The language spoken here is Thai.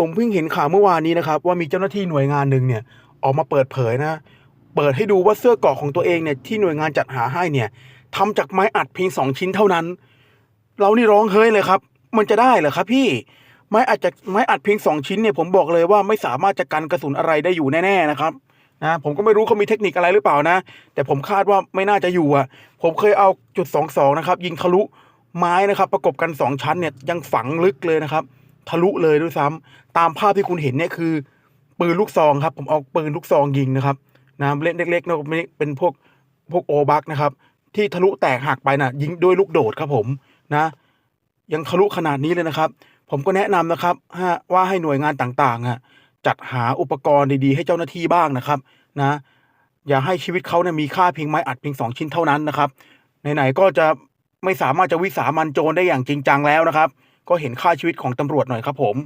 ผมเพิ่งเห็นข่าวเมื่อวานนี้นะครับ ว่ามีเจ้าหน้าที่หน่วยงานหนึ่งเนี่ยออกมาเปิดเผยนะ เปิดให้ดูว่าเสื้อเกาะของตัวเองเนี่ยที่หน่วยงานจัดหาให้เนี่ยทำจากไม้อัดเพียงสองชิ้นเท่านั้น เรานี่ร้องเฮ้ยเลยครับ มันจะได้เหรอครับพี่ไม้อัดจากไม้อัดเพียงสองชิ้นเนี่ยผมบอกเลยว่าไม่สามารถจะกันกระสุนอะไรได้อยู่แน่ๆนะครับนะผมก็ไม่รู้เขามีเทคนิคอะไรหรือเปล่านะ แต่ผมคาดว่าไม่น่าจะอยู่อะ ผมเคยเอาจุดสองสองนะครับ ยิงทะลุไม้นะครับ ประกบกันสองชั้นเนี่ยยังฝังลึกเลยนะครับ ทะลุเลยด้วยซ้ำตามภาพที่คุณเห็นเนี่ยคือ ปืนลูกซองครับ ผมเอาปืนลูกซองยิงนะครับนะเล่นเล็กๆนะเป็นพวกพวกโอบักนะครับ ที่ทะลุแตกหักไปนะ่ะ ยิงด้วยลูกโดดครับผมนะ ยังทะลุขนาดนี้เลยนะครับ ผมก็แนะนำนะครับว่าให้หน่วยงานต่างๆอะจัดหาอุปกรณ์ดีๆ ให้เจ้าหน้าที่บ้างนะครับ นะ อย่าให้ชีวิตเขาเนี่ยมีค่าเพียงไม้อัดเพียงสองชิ้นเท่านั้นนะครับไหนๆก็จะไม่สามารถจะวิสามันโจรได้อย่างจริงจังแล้วนะครับ ก็เห็นค่าชีวิตของตำรวจหน่อยครับผม